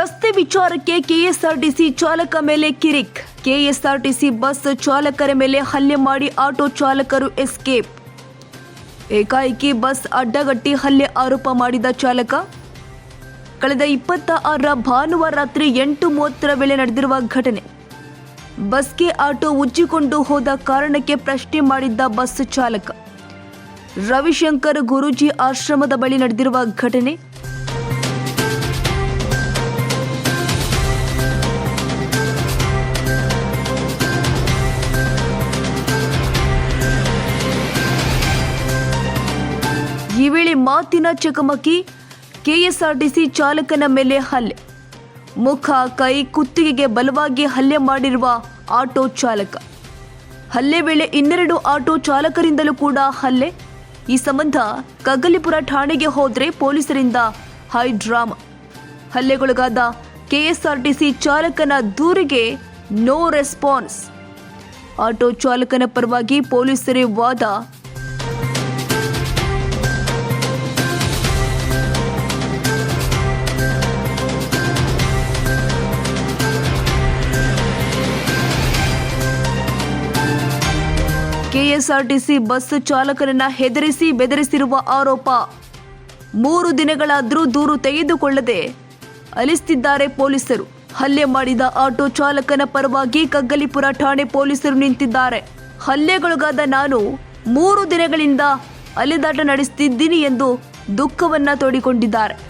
ರಸ್ತೆ ವಿಚಾರಕ್ಕೆ ಕೆಎಸ್ಆರ್ಟಿಸಿ ಚಾಲಕ ಮೇಲೆ ಕಿರಿಕ್. ಕೆಎಸ್ಆರ್ಟಿಸಿ ಬಸ್ ಚಾಲಕರ ಮೇಲೆ ಹಲ್ಲೆ ಮಾಡಿ ಆಟೋ ಚಾಲಕರು ಎಸ್ಕೇಪ್. ಏಕಾಏಕಿ ಬಸ್ ಅಡ್ಡಗಟ್ಟಿ ಹಲ್ಲೆ ಆರೋಪ ಮಾಡಿದ ಚಾಲಕ. ಕಳೆದ ಇಪ್ಪತ್ತ ಆರರ ಭಾನುವಾರ ರಾತ್ರಿ ಎಂಟು ಮೂವತ್ತರ ವೇಳೆ ನಡೆದಿರುವ ಘಟನೆ. ಬಸ್ಗೆ ಆಟೋ ಉಜ್ಜಿಕೊಂಡು ಹೋದ ಕಾರಣಕ್ಕೆ ಪ್ರಶ್ನೆ ಮಾಡಿದ್ದ ಬಸ್ ಚಾಲಕ. ರವಿಶಂಕರ್ ಗುರೂಜಿ ಆಶ್ರಮದ ಬಳಿ ನಡೆದಿರುವ ಘಟನೆ. ಮಾತಿನ ಚಕಮಕಿ, ಕೆಎಸ್ಆರ್ಟಿಸಿ ಚಾಲಕನ ಮೇಲೆ ಹಲ್ಲೆ. ಮುಖ, ಕೈ, ಕುತ್ತಿಗೆಗೆ ಬಲವಾಗಿ ಹಲ್ಲೆ ಮಾಡಿರುವ ಆಟೋ ಚಾಲಕ. ಹಲ್ಲೆ ವೇಳೆ ಇನ್ನೆರಡು ಆಟೋ ಚಾಲಕರಿಂದಲೂ ಕೂಡ ಹಲ್ಲೆ. ಈ ಸಂಬಂಧ ಕಗಲಿಪುರ ಠಾಣೆಗೆ ಹೋದ್ರೆ ಪೊಲೀಸರಿಂದ ಹೈ ಡ್ರಾಮಾ. ಹಲ್ಲೆಗೊಳಗಾದ ಕೆಎಸ್ಆರ್ಟಿಸಿ ಚಾಲಕನ ದೂರಿಗೆ ನೋ ರೆಸ್ಪಾನ್ಸ್. ಆಟೋ ಚಾಲಕನ ಪರವಾಗಿ ಪೊಲೀಸರೇ ವಾದ ಕೆಎಸ್ಆರ್ಟಿಸಿ ಬಸ್ ಚಾಲಕರನ್ನ ಹೆದರಿಸಿ ಬೆದರಿಸಿರುವ ಆರೋಪ. ಮೂರು ದಿನಗಳಾದರೂ ದೂರು ತೆಗೆದುಕೊಳ್ಳದೆ ಅಲಿಸ್ತಿದ್ದಾರೆ ಪೊಲೀಸರು. ಹಲ್ಲೆ ಮಾಡಿದ ಆಟೋ ಚಾಲಕನ ಪರವಾಗಿ ಕಗ್ಗಲಿಪುರ ಠಾಣೆ ಪೊಲೀಸರು ನಿಂತಿದ್ದಾರೆ. ಹಲ್ಲೆಗೊಳಗಾದ ನಾನು ಮೂರು ದಿನಗಳಿಂದ ಅಲೆದಾಟ ನಡೆಸುತ್ತಿದ್ದೀನಿ ಎಂದು ದುಃಖವನ್ನ ತೋಡಿಕೊಂಡಿದ್ದಾರೆ.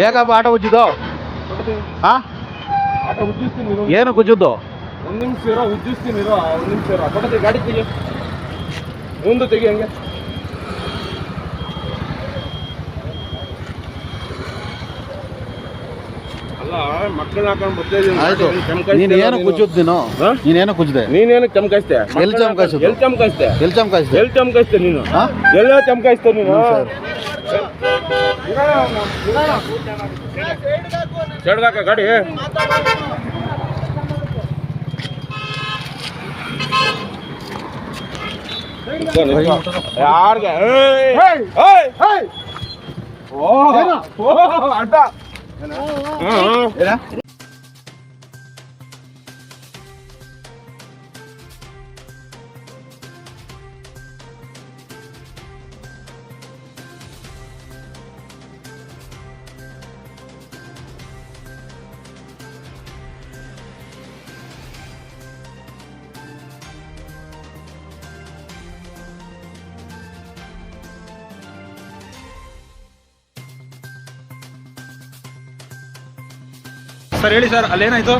ಹೇಗಪ್ಪ ಆಟ ಉಜ್ಜಿದ್ದು? ಹಾ. ಏನು ಕುಜ್ಜದ್ದು? ಒಂದ್ ನಿಮಿಷ ಇರೋ ಉಜ್ಜಿಸ್ತೀನಿ ಇರೋ ಒಂದ್ ನಿಮಿಷ ಇರೋ. ಕೊಡತಿ ಗಾಡಿ ತೆಗಿ ಮುಂದೆ ತೆಗಿ ಹಂಗೆ. ಅಲ್ಲ ಮಕ್ಕಳನ್ನ ಹಾಕೊಂಡು ಬರ್ತಾ ಇದೀನಿ. ನೀನೇನು? ಕುಜ್ಜದ್ ನೀನು? ನೀನೇನು ಕುಜ್ದೆ? ನೀನೇನು ಚಮಕಾಯಿಸ್ತೆ ಎಲ್ಲಿ ಚಮಕಾಯ್ಸೋದು? ಎಲ್ಲಿ ಚಮಕಾಯಿಸ್ತೆ ಎಲ್ಲಿ ಚಮಕಾಯಿಸ್ದೆ ಎಲ್ಲಿ ಚಮಕಾಯಿಸ್ತೆ ನೀನು? ಹಾ? ಎಲ್ಲ ಚಮಕಾಯಿಸ್ತೆ ನೀನು? ಸೈಡ್ಗಾಕ ಗಾಡಿ. ಯಾರ್ಗೆ? ಏಯ್! ಸರ್ ಹೇಳಿ ಸರ್ ಅಲ್ಲೇನಾಯ್ತು?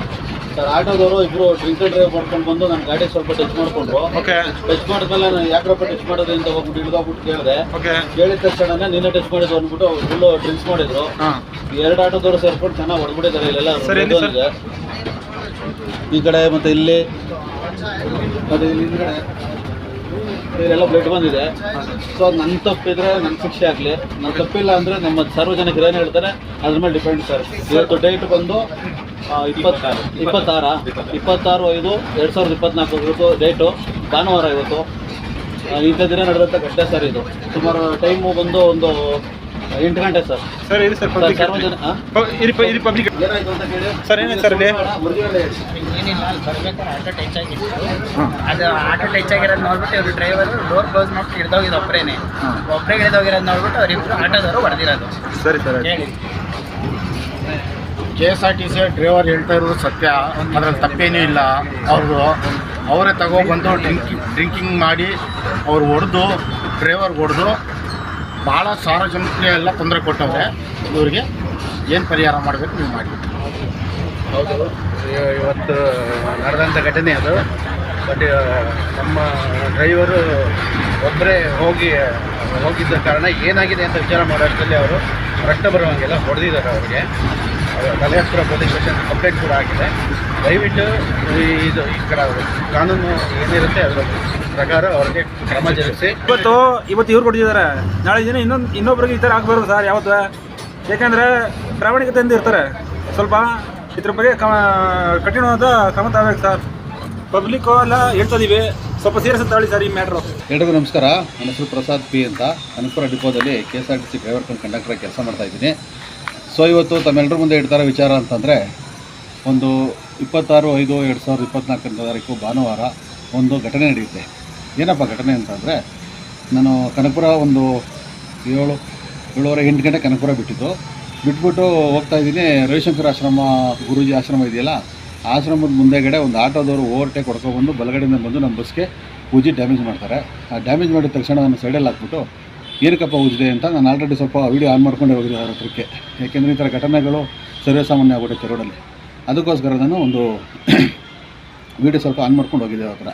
ಸರ್ ಆಟೋದವರು ಇಬ್ರು ಡ್ರಿಂಕ್ ಡ್ರೈವ್ ಮಾಡ್ಕೊಂಡು ಬಂದು ನನ್ನ ಗಾಡಿ ಸ್ವಲ್ಪ ಟಚ್ ಮಾಡ್ಕೊಂಡ್ರು. ಓಕೆ. ಟಚ್ ಮಾಡಿದ್ಮೇಲೆ ನಾನು ಯಾಕ್ರಪ್ಪ ಟಚ್ ಮಾಡೋದು ಅಂತ ಹೋಗ್ಬಿಟ್ಟು ಹಿಡಿದೋಗ್ಬಿಟ್ಟು ಕೇಳಿದೆ. ಓಕೆ. ಕೇಳಿದ ತಕ್ಷಣ ನಿನ್ನೆ ಟಚ್ ಮಾಡಿದ್ರು ಅಂದ್ಬಿಟ್ಟು ಫುಲ್ಲು ಡ್ರಿಂಕ್ಸ್ ಮಾಡಿದ್ರು. ಎರಡು ಆಟೋದವರು ಸೇರ್ಕೊಂಡು ಚೆನ್ನಾಗಿ ಹೊಡ್ಬಿಟ್ಟಿದ್ದಾರೆ ಇಲ್ಲೆಲ್ಲ ಸರ್. ಈ ಕಡೆ ಮತ್ತೆ ಇಲ್ಲಿ. ಮತ್ತೆ ಇಲ್ಲಿ ಹಿಂದ್ಗಡೆ. ಇಲ್ಲೆಲ್ಲ ಬ್ಲಡ್ ಬಂದಿದೆ. ಸೊ ಅದು ನನ್ನ ತಪ್ಪಿದ್ರೆ ನನ್ನ ಶಿಕ್ಷೆ ಆಗಲಿ. ನನ್ನ ತಪ್ಪಿಲ್ಲ ಅಂದರೆ ನಮ್ಮ ಸಾರ್ವಜನಿಕರು ಏನು ಹೇಳ್ತಾರೆ, ಅದ್ರ ಮೇಲೆ ಡಿಪೆಂಡ್ ಸರ್ ಇವತ್ತು ಡೇಟ್ ಬಂದು ಇಪ್ಪತ್ತಾರು ಇಪ್ಪತ್ತಾರ. ಇಪ್ಪತ್ತಾರು ಐದು, ಎರಡು ಸಾವಿರದ ಇಪ್ಪತ್ನಾಲ್ಕು ಡೇಟು ಭಾನುವಾರ ಇವತ್ತು. ಇಂಥ ದಿನ ನಡೆದಂಥ ಘಟನೆ ಸರ್ ಇದು. ಸುಮಾರು ಟೈಮು ಬಂದು ಒಂದು ಎಂಟು ಗಂಟೆ ಸರ್. ಸರ್ ಇದು ಸರ್ ಪಬ್ಲಿಕ್ ಸಾರ್ವಜನಿಕ ಹಾಂ ಇದು ಇದು ಪಬ್ಲಿಕ್ ಏನಾಯ್ತು ಅಂತ ಕೇಳಿ. ಸರ್ ಏನಾಯ್ತು ಸರ್ ಇಲ್ಲಿ ಏನಿಲ್ಲ ಅಲ್ಲಿ ಬರ್ಬೇಕಾದ್ರೆ ಆಟೋ ಟಚ್ ಆಗಿತ್ತು. ಅದು ಆಟೋ ಟಚ್ ಆಗಿರೋದು ನೋಡ್ಬಿಟ್ಟು ಇವರು ಡ್ರೈವರ್ ಡೋರ್ ಕ್ಲೋಸ್ ಮಾಡ್ಬಿಟ್ಟು ಹಿಡ್ದೋಗಿದ್ದು ಒಬ್ಬರೇನೆ ಒಬ್ಬರೇ ಹಿಡ್ದೋಗಿರೋದು ನೋಡ್ಬಿಟ್ಟು ಅವರಿಬ್ರು ಆಟೋದವರು ಹೊಡೆದಿರೋದು. ಸರಿ ಸರ್ ಹೇಳಿ. K S R T C driver ಹೇಳ್ತಾ ಇರೋದು ಸತ್ಯ. ಅದ್ರಲ್ಲಿ ತಪ್ಪೇನೂ ಇಲ್ಲ. ಅವರು ಅವರೇ ತಗೊಬಂದು ಡ್ರಿಂಕಿಂಗ್ ಡ್ರಿಂಕಿಂಗ್ ಮಾಡಿ ಅವ್ರು ಹೊಡೆದು ಡ್ರೈವರ್ಗೆ ಹೊಡೆದು ಭಾಳ ಸಾರ್ವಜನಿಕರಿಗೆ ಎಲ್ಲ ತೊಂದರೆ ಕೊಟ್ಟವ್ರೆ. ಇವರಿಗೆ ಏನು ಪರಿಹಾರ ಮಾಡಬೇಕು ನೀವು ಮಾಡಿ. ಹೌದು ಇವತ್ತು ನಡೆದಂಥ ಘಟನೆ ಅದು. ಬಟ್ ನಮ್ಮ ಡ್ರೈವರು ಒಬ್ಬರೇ ಹೋಗಿ, ಹೋಗಿದ್ದ ಕಾರಣ ಏನಾಗಿದೆ ಅಂತ ವಿಚಾರ ಮಾಡೋಷ್ಟರಲ್ಲಿ ಅವರು ರಕ್ತ ಬರುವಂಗೆಲ್ಲ ಹೊಡೆದಿದ್ದಾರೆ ಅವರಿಗೆ. ಕಲ್ಯಾಣಪುರ ಪೊಲೀಸ್ ಸ್ಟೇಷನ್ ಕಂಪ್ಲೇಂಟ್ ಕೂಡ ಆಗಿದೆ. ದಯವಿಟ್ಟು ಇದು, ಈ ಕಡೆ, ಕಾನೂನು ಏನಿರುತ್ತೆ ಅದರ ಪ್ರಕಾರ ಅವ್ರಿಗೆ ಕ್ರಮ ಜರುಗಿಸಿ. ಇವತ್ತು ಇವತ್ತು ಇವ್ರು ಕೊಟ್ಟಿದ್ದಾರೆ. ನಾಳೆ ದಿನ ಇನ್ನೊಂದು ಇನ್ನೊಬ್ರಿಗೆ ಈ ಥರ ಆಗಬಾರ್ದು ಸರ್ ಯಾವತ್ತು. ಯಾಕಂದರೆ ಪ್ರಾಮಾಣಿಕತೆಯಿಂದ ಇರ್ತಾರೆ. ಸ್ವಲ್ಪ ಇದ್ರ ಬಗ್ಗೆ ಕ ಕಠಿಣವಾದ ಕ್ರಮ ತಗೋಬೇಕು ಸರ್. ಪಬ್ಲಿಕ್ಕು ಎಲ್ಲ ಹೇಳ್ತಿದ್ದೀವಿ ಸ್ವಲ್ಪ ಸೀರಿಯಸ್ ತಗೊಳ್ಳಿ ಸರ್ ಈ ಮ್ಯಾಟ್ರು ಎಲ್ರಿಗೂ ನಮಸ್ಕಾರ. ನನ್ನ ಹೆಸರು ಪ್ರಸಾದ್ ಪಿ ಅಂತ. Anantapura ಡಿಪೋದಲ್ಲಿ K S R T C driver cum conductor ಕೆಲಸ ಮಾಡ್ತಾ ಇದ್ದೀನಿ. ಸೊ ಇವತ್ತು ತಮ್ಮೆಲ್ಲರ ಮುಂದೆ ಇಡ್ತಾರೆ ವಿಚಾರ ಅಂತಂದರೆ ಒಂದು ಇಪ್ಪತ್ತಾರು ಐದು ಎರಡು ಸಾವಿರದ ಇಪ್ಪತ್ತ್ನಾಲ್ಕನೇ ತಾರೀಕು ಭಾನುವಾರ ಒಂದು ಘಟನೆ ನಡೆಯುತ್ತೆ. ಏನಪ್ಪ ಘಟನೆ ಅಂತಂದರೆ ನಾನು ಕನಕಪುರ ಒಂದು ಏಳು, ಏಳುವರೆ ಎಂಟು ಗಂಟೆ ಕನಕಪುರ ಬಿಟ್ಟಿದ್ದು. ಬಿಟ್ಬಿಟ್ಟು ಹೋಗ್ತಾ ಇದ್ದೀನಿ. ರವಿಶಂಕರ್ ಆಶ್ರಮ, ಗುರೂಜಿ ಆಶ್ರಮ ಇದೆಯಲ್ಲ, ಆಶ್ರಮದ ಮುಂದೆಗಡೆ ಒಂದು ಆಟೋದವರು ಓವರ್ಟೇಕ್ ಹೊಡ್ಕೊಬಂದು ಬಲಗಡೆಯಿಂದ ಬಂದು ನಮ್ಮ ಬಸ್ಗೆ ಉಜ್ಜಿ ಡ್ಯಾಮೇಜ್ ಮಾಡ್ತಾರೆ. ಆ ಡ್ಯಾಮೇಜ್ ಮಾಡಿದ ತಕ್ಷಣ ನಾನು ಸೈಡಲ್ಲಿ ಹಾಕ್ಬಿಟ್ಟು, ಏನಕ್ಕಪ್ಪ ಉಜ್ಜಿದೆ ಅಂತ ನಾನು ಆಲ್ರೆಡಿ ಸ್ವಲ್ಪ ವೀಡಿಯೋ ಆನ್ ಮಾಡ್ಕೊಂಡೆ ಹೋಗಿದ್ದೆ ಅವ್ರ ಹತ್ರಕ್ಕೆ. ಯಾಕೆಂದರೆ ಈ ಥರ ಘಟನೆಗಳು ಸರ್ವೇಸಾಮಾನ್ಯ ಆಗ್ಬಿಟ್ಟೈತೆ ರೋಡಲ್ಲಿ. ಅದಕ್ಕೋಸ್ಕರ ನಾನು ಒಂದು ವೀಡಿಯೋ ಸ್ವಲ್ಪ ಆನ್ ಮಾಡ್ಕೊಂಡು ಹೋಗಿದ್ದೆ ಅವ್ರ ಹತ್ರ.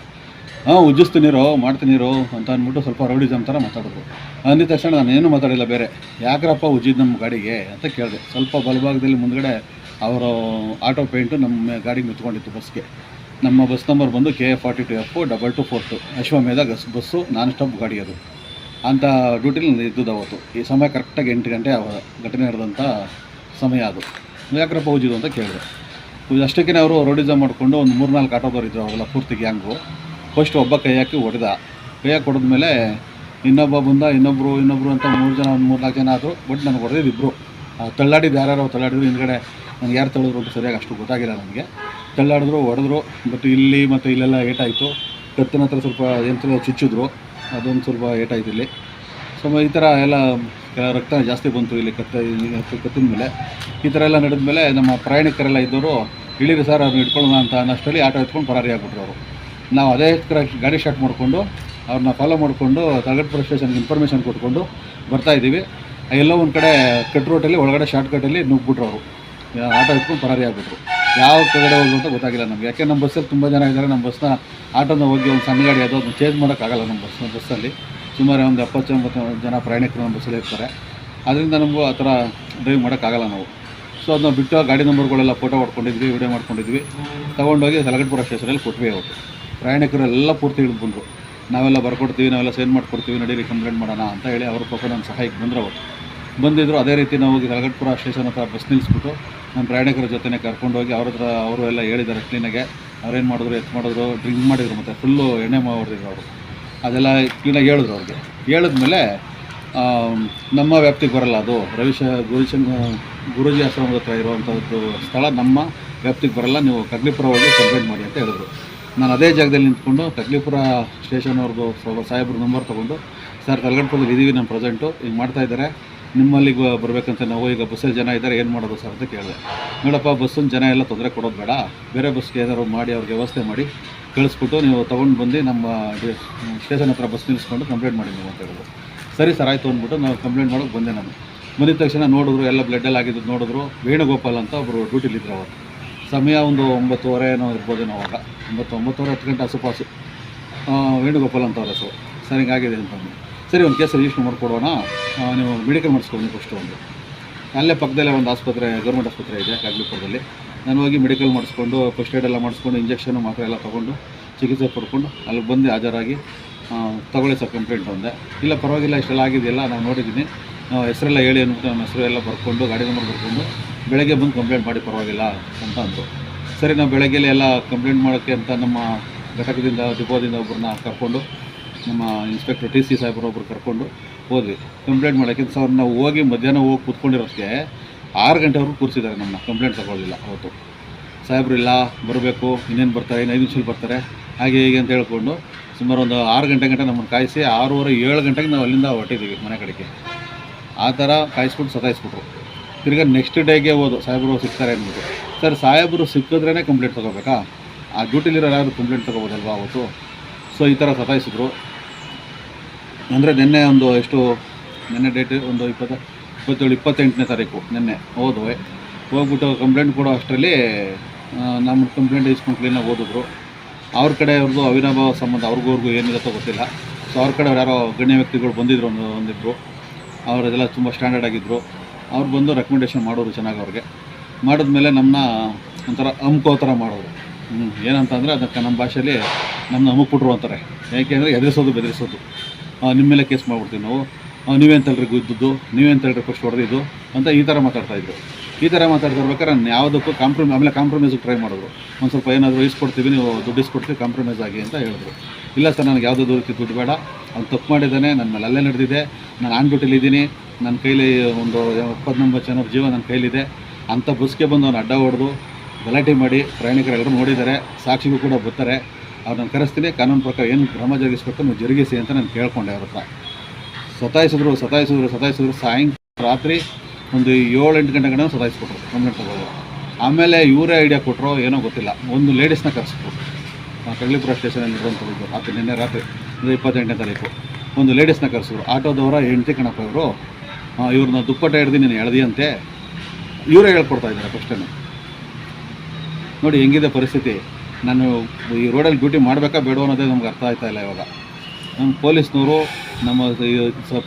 ಹಾಂ ಉಜ್ಜಿಸ್ತೀನಿರೋ ಮಾಡ್ತೀನಿರೋ ಅಂತ ಅಂದ್ಬಿಟ್ಟು ಸ್ವಲ್ಪ ರೌಡಿಸಮ್ ಥರ ಮಾತಾಡಿದ್ರು. ಅಂದಿದ ತಕ್ಷಣ ನಾನು ಏನು ಮಾತಾಡಿಲ್ಲ ಬೇರೆ. ಯಾಕ್ರಪ್ಪ ಉಜ್ಜಿದ್ ನಮ್ಮ ಗಾಡಿಗೆ ಅಂತ ಕೇಳಿದೆ. ಸ್ವಲ್ಪ ಬಲಭಾಗದಲ್ಲಿ ಮುಂದ್ಗಡೆ ಅವರು ಆಟೋ ಪೇಂಟು ನಮ್ಮ ಗಾಡಿಗೆ ನಿಂತ್ಕೊಂಡಿತ್ತು ಬಸ್ಗೆ. ನಮ್ಮ ಬಸ್ ನಂಬರ್ ಬಂದು K forty two F double two four two Ashwamedha ಗಸ್, bus non stop ಗಾಡಿ ಅದು. ಅಂಥ ಡ್ಯೂಟಿಲಿ ನಾನು ಇದ್ದದ್ದು ಅವತ್ತು. ಈ ಸಮಯ ಕರೆಕ್ಟಾಗಿ ಎಂಟು ಗಂಟೆ ಅವ ಘಟನೆ ನಡೆದಂಥ ಸಮಯ ಅದು. ಯಾಕ್ರಪ್ಪ ಉಜ್ಜಿದು ಅಂತ ಕೇಳಿದೆ. ಅಷ್ಟಕ್ಕೆ ಅವರು ರೋಡಿಸಮ್ ಮಾಡಿಕೊಂಡು ಒಂದು ಮೂರು ನಾಲ್ಕು ಆಟೋದವ್ರು ಇದ್ರು ಅವೆಲ್ಲ ಪೂರ್ತಿ ಗ್ಯಾಂಗು. ಫಸ್ಟ್ ಒಬ್ಬ ಕೈ ಹಾಕಿ ಹೊಡೆದ. ಕೈ ಹಾಕಿ ಹೊಡೆದ್ಮೇಲೆ ಇನ್ನೊಬ್ಬ ಬಂದ ಇನ್ನೊಬ್ಬರು ಇನ್ನೊಬ್ಬರು ಅಂತ ಮೂರು ಜನ, ಒಂದು ಮೂರು ನಾಲ್ಕು ಜನ ಆದರು. ಬಟ್ ನನಗೆ ಹೊಡೆದಿದ್ದು ಇಬ್ಬರು ತಳ್ಳಾಡಿದ್ದು ಯಾರ್ಯಾರು ತಳ್ಳಾಡಿದ್ರು. ಹಿಂದ್ಗಡೆ ನನಗೆ ಯಾರು ತಳ್ಳಿದ್ರು ಅಂತ ಸರಿಯಾಗಿ ಅಷ್ಟು ಗೊತ್ತಾಗಿಲ್ಲ ನನಗೆ. ತಳ್ಳಾಡಿದ್ರು, ಹೊಡೆದ್ರು. ಬಟ್ ಇಲ್ಲಿ ಮತ್ತು ಇಲ್ಲೆಲ್ಲ ಏಟಾಯಿತು. ಕತ್ತಿನ ಹತ್ರ ಸ್ವಲ್ಪ ಯಂತ್ರ ಚುಚ್ಚಿದ್ರು. ಅದೊಂದು ಸ್ವಲ್ಪ ಏಟಾಯಿತು ಇಲ್ಲಿ. ಸೊ ಈ ಥರ ಎಲ್ಲ ರಕ್ತ ಜಾಸ್ತಿ ಬಂತು ಇಲ್ಲಿ ಕತ್ತ ಕತ್ತಿನ ಮೇಲೆ. ಈ ಥರ ಎಲ್ಲ ನಡೆದ ಮೇಲೆ ನಮ್ಮ ಪ್ರಯಾಣಿಕರೆಲ್ಲ ಇದ್ದವರು ಇಳಿರಿ ಸರ್ ಅವ್ರನ್ನ ಇಟ್ಕೊಳ್ಳೋಣ ಅಂತ ಅನ್ನೋಷ್ಟರಲ್ಲಿ ಆಟೋ ಎತ್ಕೊಂಡು ಪರಾರಿ ಆಗಿಬಿಟ್ರು ಅವರು. ನಾವು ಅದೇ ಗಾಡಿ ಸ್ಟಾರ್ಟ್ ಮಾಡಿಕೊಂಡು, ಅವ್ರನ್ನ ಫಾಲೋ ಮಾಡಿಕೊಂಡು ತಗಟ್ಪುರ ಸ್ಟೇಷನ್ಗೆ ಇನ್ಫಾರ್ಮೇಷನ್ ಕೊಟ್ಕೊಂಡು ಬರ್ತಾ ಇದ್ದೀವಿ. ಎಲ್ಲೋ ಒಂದು ಕಡೆ ಕಟ್ ರೋಟಲ್ಲಿ ಒಳಗಡೆ ಶಾರ್ಟ್ ಕಟ್ಟಲ್ಲಿ ನುಗ್ಬಿಟ್ರು ಅವರು. ಆಟೋ ಇಟ್ಕೊಂಡು ಪರಾರಿ ಆಗಿಬಿಟ್ರು. ಯಾವ ಕಡೆ ಹೋದ್ರು ಅಂತ ಗೊತ್ತಾಗಿಲ್ಲ ನಮಗೆ. ಯಾಕೆ ನಮ್ಮ ಬಸ್ಸಲ್ಲಿ ತುಂಬ ಜನ ಇದ್ದಾರೆ ನಮ್ಮ ಬಸ್ನ ಆಟೋನ ಹೋಗಿ ಒಂದು ಸಣ್ಣ ಗಾಡಿ ಅದು ಅದನ್ನ ಚೇಂಜ್ ಮಾಡೋಕ್ಕಾಗಲ್ಲ ನಮ್ಮ ಬಸ್ ಬಸ್ಸಲ್ಲಿ ಸುಮಾರು ಒಂದು ಎಪ್ಪತ್ತು ಎಂಬತ್ತು ಜನ ಪ್ರಯಾಣಿಕರು ನಮ್ಮ ಬಸ್ಸಲ್ಲಿ ಇರ್ತಾರೆ. ಅದರಿಂದ ನಮಗೂ ಆ ಥರ ಡ್ರೈವ್ ಮಾಡೋಕ್ಕಾಗಲ್ಲ ನಾವು. ಸೊ ಅದನ್ನ ಬಿಟ್ಟು ಗಾಡಿ ನಂಬರ್ಗಳೆಲ್ಲ ಫೋಟೋ ಹೊಡ್ಕೊಂಡಿದ್ವಿ ವಿಡಿಯೋ ಮಾಡ್ಕೊಂಡಿದ್ವಿ. ತೊಗೊಂಡೋಗಿ ಸಲಗಟ್ಪುರ ಸ್ಟೇಷನಲ್ಲಿ ಕೊಟ್ವಿ ಅವತ್ತು ಪ್ರಯಾಣಿಕರೆಲ್ಲ ಪೂರ್ತಿ ಹಿಡಿದು ಬಂದರು ನಾವೆಲ್ಲ ಬರ್ಕೊಡ್ತೀವಿ, ನಾವೆಲ್ಲ ಸೈನ್ ಮಾಡ್ಕೊಡ್ತೀವಿ, ನಡೀರಿ ಕಂಪ್ಲೇಂಟ್ ಮಾಡೋಣ ಅಂತ ಹೇಳಿ ಅವ್ರ ಪಾಪ ನಮ್ಮ ಸಹಾಯಕ್ಕೆ ಬಂದರು ಅವರು. ಬಂದಿದ್ದರು ಅದೇ ರೀತಿ ನಾವು ಹೋಗಿ ಹಲಗಟ್ಪುರ ಸ್ಟೇಷನ್ ಹತ್ರ ಬಸ್ ನಿಲ್ಲಿಸ್ಬಿಟ್ಟು ನಮ್ಮ ಪ್ರಯಾಣಿಕರ ಜೊತೆನೇ ಕರ್ಕೊಂಡೋಗಿ ಅವ್ರ ಹತ್ರ ಅವರು ಎಲ್ಲ ಹೇಳಿದ್ದಾರೆ ಕ್ಲೀನಾಗೆ ಅವ್ರೇನು ಮಾಡಿದ್ರು ಎತ್ತು ಮಾಡಿದ್ರು ಡ್ರಿಂಕ್ ಮಾಡಿದ್ರು ಮತ್ತು ಫುಲ್ಲು ಎಣ್ಣೆ ಮಾಡಿದ್ರು ಅವರು. ಅದೆಲ್ಲ ಕ್ಲೀನಾಗಿ ಹೇಳಿದ್ರು ಅವ್ರಿಗೆ. ಹೇಳಿದ್ಮೇಲೆ ನಮ್ಮ ವ್ಯಾಪ್ತಿಗೆ ಬರಲ್ಲ ಅದು. ರವಿಶ ಗುರುಶಂಕ ಗುರುಜಿ ಆಶ್ರಮದ ಹತ್ರ ಇರುವಂಥದ್ದು ಸ್ಥಳ ನಮ್ಮ ವ್ಯಾಪ್ತಿಗೆ ಬರಲ್ಲ. ನೀವು ಕಗ್ಲಿಪುರ ಹೋಗಿ ಕಂಪ್ಲೇಂಟ್ ಮಾಡಿ ಅಂತ ಹೇಳಿದ್ರು. ನಾನು ಅದೇ ಜಾಗದಲ್ಲಿ ನಿಂತ್ಕೊಂಡು ಕಗ್ಲಿಪುರ ಸ್ಟೇಷನ್ ಅವ್ರದ್ದು ಸ್ವಲ್ಪ ಸಾಹೇಬ್ರ ನಂಬರ್ ತೊಗೊಂಡು, ಸರ್ ಕಲ್ಗಡ್ಪುರದಲ್ಲಿ ಇದ್ದೀವಿ ನಮ್ಮ ಪ್ರೆಸೆಂಟು ಈಗ ಮಾಡ್ತಾ ಇದ್ದಾರೆ ನಿಮ್ಮಲ್ಲಿಗೆ ಬರಬೇಕಂತ ನಾವು ಈಗ ಬಸ್ಸಲ್ಲಿ ಜನ ಇದ್ದಾರೆ ಏನು ಮಾಡೋದು ಸರ್? ಅಂತ ಕೇಳಿದೆ. ನೋಡಪ್ಪ ಬಸ್ಸನ್ನು ಜನ ಎಲ್ಲ ತೊಂದರೆ ಕೊಡೋದು ಬೇಡ. ಬೇರೆ ಬಸ್ಗೆ ಏನಾದ್ರು ಮಾಡಿ, ಅವ್ರಿಗೆ ವ್ಯವಸ್ಥೆ ಮಾಡಿ ಕಳಿಸ್ಬಿಟ್ಟು ನೀವು ತೊಗೊಂಡು ಬಂದು ನಮ್ಮ ಸ್ಟೇಷನ್ ಹತ್ರ ಬಸ್ ನಿಲ್ಲಿಸ್ಕೊಂಡು ಕಂಪ್ಲೇಂಟ್ ಮಾಡಿ ನೀವು ಅಂತ ಹೇಳಿದ್ರು. ಸರಿ ಸರ್, ಆಯಿತು ಅಂದ್ಬಿಟ್ಟು ನಾವು ಕಂಪ್ಲೇಂಟ್ ಮಾಡೋಕೆ ಬಂದೆ ನಾನು. ಬಂದಿದ ತಕ್ಷಣ ನೋಡಿದ್ರು, ಎಲ್ಲ ಬ್ಲಡ್ಡಲ್ಲಿ ಆಗಿದ್ದು ನೋಡಿದ್ರು. ವೇಣುಗೋಪಾಲ್ ಅಂತ ಒಬ್ಬರು ಡ್ಯೂಟಿಲಿದ್ರು ಅವರು. ಸಮಯ ಒಂದು ಒಂಬತ್ತುವರೆ ಏನೋ ಇರ್ಬೋದೇನೋ ಅವಾಗ ಒಂಬತ್ತು ಒಂಬತ್ತುವರೆ ಹತ್ತು ಗಂಟೆ ಆಸುಪಾಸು ವೇಣುಗೋಪಾಲ್ ಅಂತ ಅವ್ರ ಹೆಸರು. ಸರ್, ಹಿಂಗಾಗಿದೆ ಅಂತಂದು ಸರಿ, ಒಂದು ಕೇಸ್ ರಿಜಿಸ್ಟರ್ ಮಾಡಿಕೊಡೋಣ. ನೀವು ಮೆಡಿಕಲ್ ಮಾಡಿಸ್ಕೊಂಡು ಫಸ್ಟು ಒಂದು. ಅಲ್ಲೇ ಪಕ್ಕದಲ್ಲೇ ಒಂದು ಆಸ್ಪತ್ರೆ ಗೌರ್ಮೆಂಟ್ ಆಸ್ಪತ್ರೆ ಇದೆ, ಕಾಗ್ಲಿಪುರದಲ್ಲಿ. ನಾನು ಹೋಗಿ ಮೆಡಿಕಲ್ ಮಾಡಿಸ್ಕೊಂಡು ಫಸ್ಟ್ ಏಡ್ ಎಲ್ಲ ಮಾಡಿಸ್ಕೊಂಡು ಇಂಜೆಕ್ಷನು ಮಾತ್ರೆ ಎಲ್ಲ ತೊಗೊಂಡು, ಚಿಕಿತ್ಸೆ ಪಡ್ಕೊಂಡು ಅಲ್ಲಿ ಬಂದು ಹಾಜರಾಗಿ ತಗೊಳ್ಳಿ ಸರ್ ಕಂಪ್ಲೇಂಟ್ ಒಂದೆ. ಇಲ್ಲ, ಪರವಾಗಿಲ್ಲ, ಇಷ್ಟೆಲ್ಲ ಆಗಿದೆಯಲ್ಲ ನಾನು ನೋಡಿದ್ದೀನಿ. ನಾವು ಹೆಸರೆಲ್ಲ ಹೇಳಿ ಅಂದ್ಬಿಟ್ಟು ನಮ್ಮ ಹೆಸರು ಎಲ್ಲ ಬರ್ಕೊಂಡು, ಗಾಡಿ ನಂಬರ್ ಬರ್ಕೊಂಡು ಬೆಳಗ್ಗೆ ಬಂದು ಕಂಪ್ಲೇಂಟ್ ಮಾಡಿ ಪರವಾಗಿಲ್ಲ ಅಂತ ಅಂದರು. ಸರಿ, ನಾವು ಬೆಳಗ್ಗೆ ಎಲ್ಲ ಕಂಪ್ಲೇಂಟ್ ಮಾಡೋಕ್ಕೆ ಅಂತ ನಮ್ಮ ಘಟಕದಿಂದ ಡಿಪೋದಿಂದ ಒಬ್ಬರನ್ನ ಕರ್ಕೊಂಡು, ನಮ್ಮ ಇನ್ಸ್ಪೆಕ್ಟರ್ ಟಿ ಸಿ ಸಾಹೇಬ್ರು ಒಬ್ರು ಕರ್ಕೊಂಡು ಹೋದ್ವಿ. ಕಂಪ್ಲೇಂಟ್ ಮಾಡೋಕ್ಕೆ ಸರ್ ನಾವು ಹೋಗಿ ಮಧ್ಯಾಹ್ನ ಹೋಗಿ ಕೂತ್ಕೊಂಡಿರೋಕ್ಕೆ ಆರು ಗಂಟೆವರೆಗೂ ಕೂರಿಸಿದ್ದಾರೆ ನಮ್ಮನ್ನ ಕಂಪ್ಲೇಂಟ್ ತಗೊಳ್ಳಿಲ್ಲ ಅವತ್ತು. ಸಾಹೇಬ್ರು ಇಲ್ಲ, ಬರಬೇಕು, ಇನ್ನೇನು ಬರ್ತಾರೆ, ಇನ್ನು ಐದು ನಿಮಿಷದಲ್ಲಿ ಬರ್ತಾರೆ, ಹಾಗೆ ಹೀಗೆ ಅಂತ ಹೇಳ್ಕೊಂಡು ಸುಮಾರು ಒಂದು ಆರು ಗಂಟೆ ಗಂಟೆ ನಮ್ಮನ್ನು ಕಾಯಿಸಿ ಆರೂವರೆ, ಏಳು ಗಂಟೆಗೆ ನಾವು ಅಲ್ಲಿಂದ ಹೊರಟಿದ್ದೀವಿ ಮನೆ ಕಡೆಗೆ. ಆ ಥರ ಕಾಯಿಸ್ಬಿಟ್ಟು ಸತಾಯಿಸ್ಬಿಟ್ರು. ತಿರ್ಗಾ ನೆಕ್ಸ್ಟ್ ಡೇಗೆ ಹೋದು ಸಾಹೇಬರು ಸಿಗ್ತಾರೆ ಅಂದ್ಬಿಟ್ಟು. ಸರ್, ಸಾಹೇಬರು ಸಿಕ್ಕಿದ್ರೇ ಕಂಪ್ಲೇಂಟ್ ತೊಗೋಬೇಕಾ? ಆ ಡ್ಯೂಟಿಲಿರೋ ಯಾರು ಕಂಪ್ಲೇಂಟ್ ತೊಗೋಬೋದಲ್ವಾ ಅವತ್ತು? ಸೊ ಈ ಥರ ಸತಾಯಿಸಿದ್ರು. ಅಂದರೆ ನಿನ್ನೆ ಒಂದು ಎಷ್ಟು, ನಿನ್ನೆ ಡೇಟ್ ಒಂದು ಇಪ್ಪತ್ತ, ಇಪ್ಪತ್ತೇಳು, ಇಪ್ಪತ್ತೆಂಟನೇ ತಾರೀಕು ನಿನ್ನೆ ಹೋದ್ವಿ. ಹೋಗ್ಬಿಟ್ಟು ಕಂಪ್ಲೇಂಟ್ ಕೊಡೋ ಅಷ್ಟರಲ್ಲಿ ನಮ್ಮ ಕಂಪ್ಲೇಂಟ್ ಇಸ್ಕೊಂಡು ಕ್ಲೀನಾಗಿ ಓದಿದ್ರು. ಅವ್ರ ಕಡೆ ಅವ್ರದ್ದು ಅವಿನಾಭಾವ ಸಂಬಂಧ, ಅವ್ರಿಗೂ ಅವ್ರಿಗೂ ಏನಿರುತ್ತೋ ಗೊತ್ತಿಲ್ಲ. ಸೊ ಅವ್ರ ಕಡೆ ಅವ್ರು ಯಾರೋ ಗಣ್ಯ ವ್ಯಕ್ತಿಗಳು ಬಂದಿದ್ರು ಒಂದು ಒಂದಿಬ್ಬರು ಅವರೆಲ್ಲ ತುಂಬ ಸ್ಟ್ಯಾಂಡರ್ಡ್ ಆಗಿದ್ದರು ಅವ್ರು ಬಂದು ರೆಕಮೆಂಡೇಶನ್ ಮಾಡೋರು ಚೆನ್ನಾಗಿ ಅವ್ರಿಗೆ. ಮಾಡಿದ್ಮೇಲೆ ನಮ್ಮನ್ನ ಒಂಥರ ಅಮ್ಕೋ ಥರ ಮಾಡೋರು. ಹ್ಞೂ ಏನಂತಂದರೆ ಅದಕ್ಕೆ ನಮ್ಮ ಭಾಷೆಯಲ್ಲಿ ನಮ್ಮನ್ನ ಅಮುಕ್ಬಿಟ್ರು ಅಂತಾರೆ. ಯಾಕೆಂದರೆ ಎದುರಿಸೋದು ಬೆದರಿಸೋದು. ನಿಮ್ಮ ಮೇಲೆ ಕೇಸ್ ಮಾಡ್ಬಿಡ್ತೀವಿ ನಾವು. ಆ, ನೀವೇಂತಲ್ರಿ ಗುದ್ದಿದ್ದು ನೀವೇಂತಲ್ರಿ ಫಸ್ಟ್ ಹೊಡೆದಿದ್ದು ಅಂತ ಈ ಥರ ಮಾತಾಡ್ತಾಯಿದ್ರು ಈ ಥರ ಮಾತಾಡ್ತಿರ್ಬೇಕಾದ್ರೆ ನಾನು ಯಾವುದಕ್ಕೂ ಕಾಂಪ್ರಮೈ ಆಮೇಲೆ ಕಾಂಪ್ರಮೈಸಿಗೆ ಟ್ರೈ ಮಾಡಿದ್ರು. ಒಂದು ಸ್ವಲ್ಪ ಏನಾದರೂ ಇಸ್ಕೊಡ್ತೀವಿ ನೀವು ದುಡ್ಡು ಇಸ್ಕೊಡ್ತೀವಿ ಕಾಂಪ್ರಮೈಸ್ ಆಗಿ ಅಂತ ಹೇಳಿದ್ರು. ಇಲ್ಲ ಸರ್ ನನಗೆ ಯಾವುದೋ ದೂರಕ್ಕೆ ದುಡ್ಡು ಬೇಡ. ಅವ್ನು ತಪ್ಪು ಮಾಡಿದ್ದಾನೆ ನನ್ನ ಮೇಲೆ ಅಲ್ಲೇ ನಡೆದಿದೆ. ನಾನು ಆನ್ ಡ್ಯೂಟಿಲಿದ್ದೀನಿ ನನ್ನ ಕೈಲಿ ಒಂದು ಇಪ್ಪತ್ತೊಂಬತ್ತು ಜನರ ಜೀವ ನನ್ನ ಕೈಲಿದೆ. ಅಂಥ ಬಸ್ಗೆ ಬಂದು ಅವ್ನು ಅಡ್ಡ ಹೊಡೆದು ಗಲಾಟೆ ಮಾಡಿ ಪ್ರಯಾಣಿಕರೆಲ್ಲರೂ ನೋಡಿದ್ದಾರೆ. ಸಾಕ್ಷಿಗೂ ಕೂಡ ಬರ್ತಾರೆ. ಅವ್ರನ್ನ ಕರೆಸ್ತೀನಿ. ಕಾನೂನು ಪ್ರಕಾರ ಏನು ಕ್ರಮ ಜರುಗಿಸ್ಬೇಕು ನೀವು ಜರುಗಿಸಿ ಅಂತ ನಾನು ಕೇಳ್ಕೊಂಡೆ ಅವ್ರ ಹತ್ರ. ಸತಾಯಿಸಿದ್ರು ಸತಾಯಿಸಿದ್ರು ಸತಾಯಿಸಿದ್ರು. ಸಾಯಂಕಾಲ ರಾತ್ರಿ ಒಂದು ಏಳು ಎಂಟು ಗಂಟೆ ಗಂಟೆ ಸತಾಯಿಸ್ಬಿಟ್ರು. ಕಂಪ್ಲೇಂಟ್ ತಗೋದು ಆಮೇಲೆ ಇವರೇ ಐಡಿಯಾ ಕೊಟ್ಟರು ಏನೋ ಗೊತ್ತಿಲ್ಲ. ಒಂದು ಲೇಡೀಸ್ನ ಕರೆಸಿದ್ರು ಕಳ್ಳಿಪುರ ಸ್ಟೇಷನಲ್ಲಿ ಇರುವಂಥದ್ದು ರಾತ್ರಿ, ನಿನ್ನೆ ರಾತ್ರಿ ಅಂದರೆ ಇಪ್ಪತ್ತೆಂಟನೇ ತಾರೀಕು. ಒಂದು ಲೇಡೀಸ್ನ ಕರೆಸಿದ್ರು ಆಟೋದವರ ಹೆಂಡತಿ ಕಣಪ್ಪ ಇವರು. ಇವ್ರನ್ನ ದುಪ್ಪಟ್ಟ ಹಿಡ್ದು ನೀನು ಎಳ್ದಿಯಂತೆ. ಇವರೇ ಹೇಳ್ಕೊಡ್ತಾ ಇದ್ದಾರೆ ಫಸ್ಟನ್ನು ನೋಡಿ, ಹೆಂಗಿದೆ ಪರಿಸ್ಥಿತಿ. ನಾನು ಈ ರೋಡಲ್ಲಿ ಡ್ಯೂಟಿ ಮಾಡಬೇಕಾ ಬೇಡ ಅನ್ನೋದೇ ನಮ್ಗೆ ಅರ್ಥ ಆಯ್ತಾ ಇಲ್ಲ ಇವಾಗ. ನಮ್ಮ ಪೊಲೀಸ್ನವರು, ನಮ್ಮ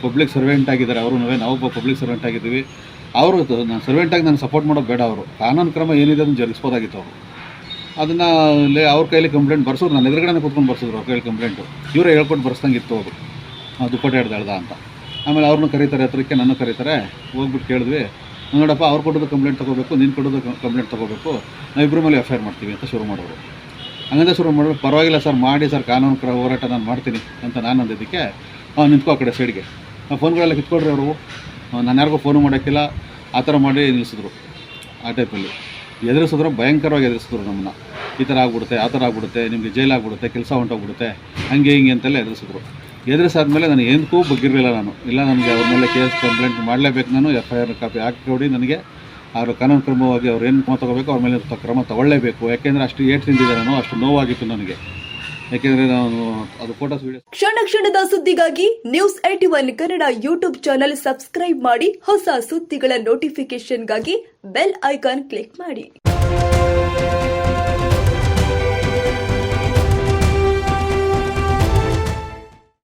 ಪಬ್ಲಿಕ್ ಸರ್ವೆಂಟ್ ಆಗಿದ್ದಾರೆ ಅವರು, ನಾವು ಒಬ್ಬ ಪಬ್ಲಿಕ್ ಸರ್ವೆಂಟ್ ಆಗಿದ್ದೀವಿ. ಅವರು ನಾನು ಸರ್ವೆಂಟಾಗಿ ನಾನು ಸಪೋರ್ಟ್ ಮಾಡೋದು ಬೇಡ ಅವರು. ಕಾನೂನು ಕ್ರಮ ಏನಿದೆ ಅದನ್ನು ಜರುಗಿಸ್ಬೋದಾಗಿತ್ತು ಅವರು. ಅದನ್ನು ಲೇ, ಅವ್ರ ಕೈಲಿ ಕಂಪ್ಲೇಂಟ್ ಬರ್ಸೋರು ನಾನು ಎದುರುಗಡೆ ಕೂತ್ಕೊಂಡು ಬರ್ಸಿದ್ರು ಅವ್ರ ಕೈಲಿ ಕಂಪ್ಲೇಂಟು ಇವರೇ ಹೇಳ್ಕೊಂಡು ಬರ್ಸ್ದಂಗೆ ಇತ್ತು ಅವರು. ದುಪ್ಪಟ್ಟೆ ಹಿಡ್ದು ಹೇಳ್ದ ಅಂತ. ಆಮೇಲೆ ಅವ್ರನ್ನೂ ಕರೀತಾರೆ, ಹತ್ರಕ್ಕೆ ನನ್ನ ಕರೀತಾರೆ. ಹೋಗ್ಬಿಟ್ಟು ಕೇಳಿದ್ವಿ, ನೋಡಪ್ಪ ಅವ್ರು ಕೊಡೋದು ಕಂಪ್ಲೇಂಟ್ ತೊಗೋಬೇಕು, ನೀನು ಕೊಡೋದು ಕಂಪ್ಲೇಂಟ್ ತೊಗೋಬೇಕು ನಾವಿಬ್ಬರ ಮೇಲೆ ಎಫ್ ಐ ಆರ್ ಮಾಡ್ತೀವಿ ಅಂತ ಶುರು ಮಾಡೋರು ಹಂಗಂದ್ರೆ ಶುರು ಮಾಡೋದು ಪರವಾಗಿಲ್ಲ ಸರ್, ಮಾಡಿ ಸರ್, ಕಾನೂನು ಕ್ರ ಹೋರಾಟ ನಾನು ಮಾಡ್ತೀನಿ ಅಂತ ನಾನು ಅಂದಿದ್ದಕ್ಕೆ, ಅವ್ನು ನಿಂತ್ಕೋ ಆ ಕಡೆ ಸೈಡ್ಗೆ ಆ ಫೋನ್ಗಳೆಲ್ಲ ಕಿತ್ಕೊಡ್ರಿ ಅವರು. ನಾನು ಯಾರಿಗೂ ಫೋನು ಮಾಡೋಕ್ಕಿಲ್ಲ, ಆ ಥರ ಮಾಡಿ ನಿಲ್ಲಿಸಿದ್ರು ಆ ಟೈಪಲ್ಲಿ ಎದುರಿಸಿದ್ರು, ಭಯಂಕರವಾಗಿ ಎದುರಿಸಿದ್ರು ನಮ್ಮನ್ನ. ಈ ಥರ ಆಗ್ಬಿಡುತ್ತೆ, ಆ ಥರ ಆಗ್ಬಿಡುತ್ತೆ, ನಿಮಗೆ ಜೈಲಾಗ್ಬಿಡುತ್ತೆ, ಕೆಲಸ ಹೊಂಟೋಗ್ಬಿಡುತ್ತೆ ಹಂಗೆ ಹಿಂಗೆ ಅಂತೆಲ್ಲ ಎದುರಿಸಿದ್ರು. ಎದುರಿಸಾದ್ಮೇಲೆ ನಾನು ಏನಕ್ಕೂ ಬಗ್ಗಿರಲಿಲ್ಲ ನಾನು. ಇಲ್ಲ, ನನಗೆ ಅವ್ರ ಮೇಲೆ ಕೇಸ್ ಕಂಪ್ಲೇಂಟ್ ಮಾಡಲೇಬೇಕು ನಾನು ಎಫ್ ಐ ಆರ್ ಕಾಪಿ ಹಾಕಿ ಕೊಡಿ ನನಗೆ. ಅವರು ಕಾನೂನು ಕ್ರಮವಾಗಿ ಅವ್ರು ಏನು ಕ್ರಮ ತೊಗೋಬೇಕು ಅವ್ರ ಮೇಲೆ ಕ್ರಮ ತಗೊಳ್ಳೇಬೇಕು. ಯಾಕೆಂದರೆ ಅಷ್ಟು ಏಟ್ ತಿಂದಿದ್ದೆ ನಾನು ಅಷ್ಟು ನೋವಾಗಿತ್ತು ನನಗೆ. ಯಾಕೆಂದರೆ ನಾನು ಅದು ಫೋಟೋಸ್ ವಿಡಿಯೋ ಕ್ಷಣ ಕ್ಷಣದ ಸುದ್ದಿಗಾಗಿ news at one Kannada YouTube channel subscribe ಮಾಡಿ ಹೊಸ ಸುದ್ದಿಗಳ ನೋಟಿಫಿಕೇಶನ್ಗಾಗಿ ಬೆಲ್ ಐಕಾನ್ ಕ್ಲಿಕ್ ಮಾಡಿ.